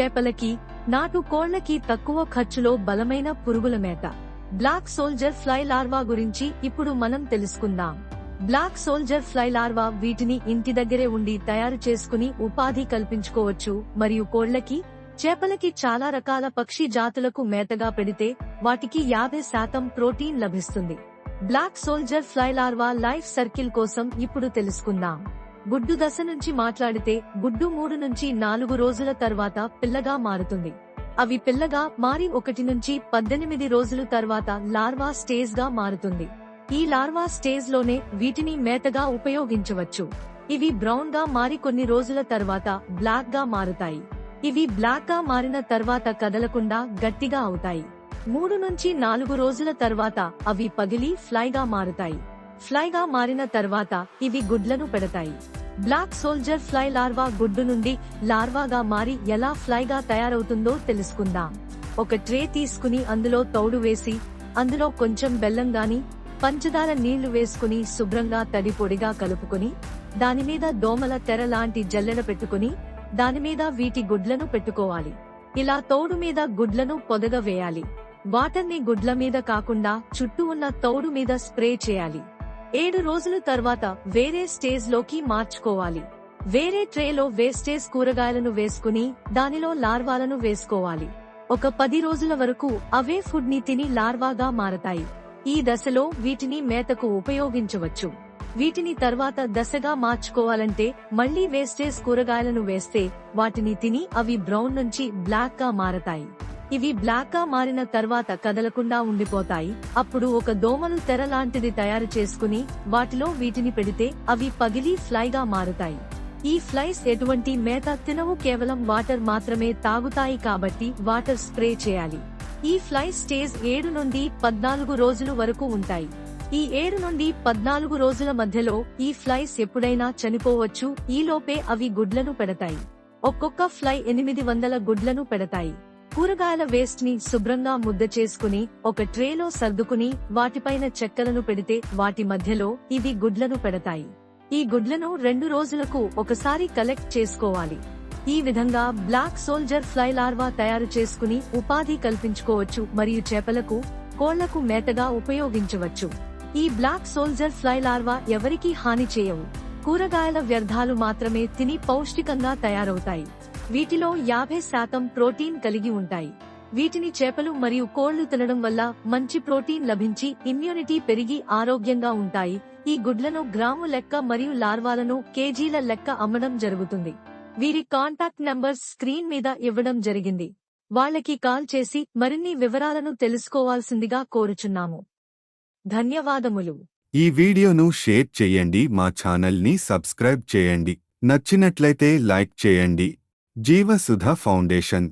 చేపలకి నాటు కోళ్ళకి తక్కువ ఖర్చులో బలమైన పురుగుల మేత. బ్లాక్ సోల్జర్ ఫ్లై లార్వా గురించి ఇప్పుడు మనం తెలుసుకుందాం. బ్లాక్ సోల్జర్ ఫ్లై లార్వా వీటిని ఇంటి దగ్గరే ఉండి తయారు చేసుకుని ఉపాధి కల్పించుకోవచ్చు మరియు కోళ్ళకి చేపలకి చాలా రకాల పక్షి జాతులకు మేతగా పెడితే వాటికి యాభై శాతం ప్రోటీన్ లభిస్తుంది. Black soldier fly larva life circle కోసం ఇప్పుడు తెలుసుకుందాం. గుడ్డు దశ నుంచి మాట్లాడితే గుడ్డు మూడు నుంచి నాలుగు రోజుల తర్వాత పిల్లగా మారుతుంది. అవి పిల్లగా మారి ఒకటి నుంచి పద్దెనిమిది రోజుల తర్వాత లార్వా స్టేజ్గా మారుతుంది. ఈ లార్వా స్టేజ్లోనే వీటిని మేతగా ఉపయోగించవచ్చు. ఇవి బ్రౌన్గా మారి కొన్ని రోజుల తర్వాత బ్లాక్గా మారుతాయి. ఇవి బ్లాక్గా మారిన తర్వాత కదలకుండా గట్టిగా అవుతాయి. మూడు నుంచి నాలుగు రోజుల తర్వాత అవి పగిలి ఫ్లైగా మారుతాయి. ఫ్లైగా మారిన తర్వాత ఇవి గుడ్లను పెడతాయి. బ్లాక్ సోల్జర్ ఫ్లై లార్వా గుడ్డు నుండి లార్వాగా మారి ఎలా ఫ్లైగా తయారవుతుందో తెలుసుకుందాం. ఒక ట్రే తీసుకుని అందులో తౌడు వేసి అందులో కొంచెం బెల్లం గాని పంచదార నీళ్ళు వేసుకుని శుభ్రంగా తడి పొడిగా కలుపుకుని దానిమీద దోమల తెర లాంటి జల్లెడ పెట్టుకుని దానిమీద వీటి గుడ్లను పెట్టుకోవాలి. ఇలా తౌడు మీద గుడ్లను పొదగ వేయాలి. వాటర్ని గుడ్ల మీద కాకుండా చుట్టూ ఉన్న తౌడు మీద స్ప్రే చేయాలి. ఏడు రోజుల తర్వాత వేరే స్టేజ్లోకి మార్చుకోవాలి. వేరే ట్రేలో వేస్టేజ్ కూరగాయలను వేసుకుని దానిలో లార్వాలను వేసుకోవాలి. ఒక పది రోజుల వరకు అవే ఫుడ్ని తిని లార్వాగా మారతాయి. ఈ దశలో వీటిని మేతకు ఉపయోగించవచ్చు. వీటిని తర్వాత దశగా మార్చుకోవాలంటే మళ్ళీ వేస్టేజ్ కూరగాయలను వేస్తే వాటిని తిని అవి బ్రౌన్ నుంచి బ్లాక్గా మారతాయి. ఇవి బ్లాక్గా మారిన తర్వాత కదలకుండా ఉండిపోతాయి. అప్పుడు ఒక దోమలు తెర లాంటిది తయారు చేసుకుని వాటిలో వీటిని పెడితే అవి పగిలి ఫ్లైగా మారుతాయి. ఈ ఫ్లైస్ ఎటువంటి మేత తినవు కేవలం వాటర్ మాత్రమే తాగుతాయి కాబట్టి వాటర్ స్ప్రే చేయాలి. ఈ ఫ్లై స్టేజ్ ఏడు నుండి పద్నాలుగు రోజులు వరకు ఉంటాయి. ఈ ఏడు నుండి పద్నాలుగు రోజుల మధ్యలో ఈ ఫ్లైస్ ఎప్పుడైనా చనిపోవచ్చు. ఈలోపే అవి గుడ్లను పెడతాయి. ఒక్కొక్క ఫ్లై ఎనిమిది వందల గుడ్లను పెడతాయి. కూరగాయల వేస్ట్ని శుభ్రంగా ముద్ద చేసుకుని ఒక ట్రేలో సర్దుకుని వాటిపైన చెక్కలను పెడితే వాటి మధ్యలో ఇవి గుడ్లను పెడతాయి. ఈ గుడ్లను రెండు రోజులకు ఒకసారి కలెక్ట్ చేసుకోవాలి. ఈ విధంగా బ్లాక్ సోల్జర్ ఫ్లై లార్వా తయారు చేసుకుని ఉపాధి కల్పించుకోవచ్చు మరియు చేపలకు కోళ్ళకు మేతగా ఉపయోగించవచ్చు. ఈ బ్లాక్ సోల్జర్ ఫ్లై లార్వా ఎవరికీ హాని చేయవు. కూరగాయల వ్యర్థాలు మాత్రమే తిని పౌష్టికంగా తయారవుతాయి. వీటిలో యాభై శాతం ప్రోటీన్ కలిగి ఉంటాయి. వీటిని చేపలు మరియు కోళ్ళు తినడం వల్ల మంచి ప్రోటీన్ లభించి ఇమ్యూనిటీ పెరిగి ఆరోగ్యంగా ఉంటాయి. ఈ గుడ్లను గ్రాము లెక్క మరియు లార్వాలను కేజీల లెక్క అమ్మడం జరుగుతుంది. వీరి కాంటాక్ట్ నంబర్స్ స్క్రీన్ మీద ఇవ్వడం జరిగింది. వాళ్ళకి కాల్ చేసి మరిన్ని వివరాలను తెలుసుకోవాల్సిందిగా కోరుచున్నాము. ధన్యవాదములు. ఈ వీడియోను షేర్ చేయండి మా ఛానల్ని సబ్స్క్రైబ్ చేయండి. నచ్చినట్లయితే లైక్ చేయండి. जीवसुधा फाउंडेशन।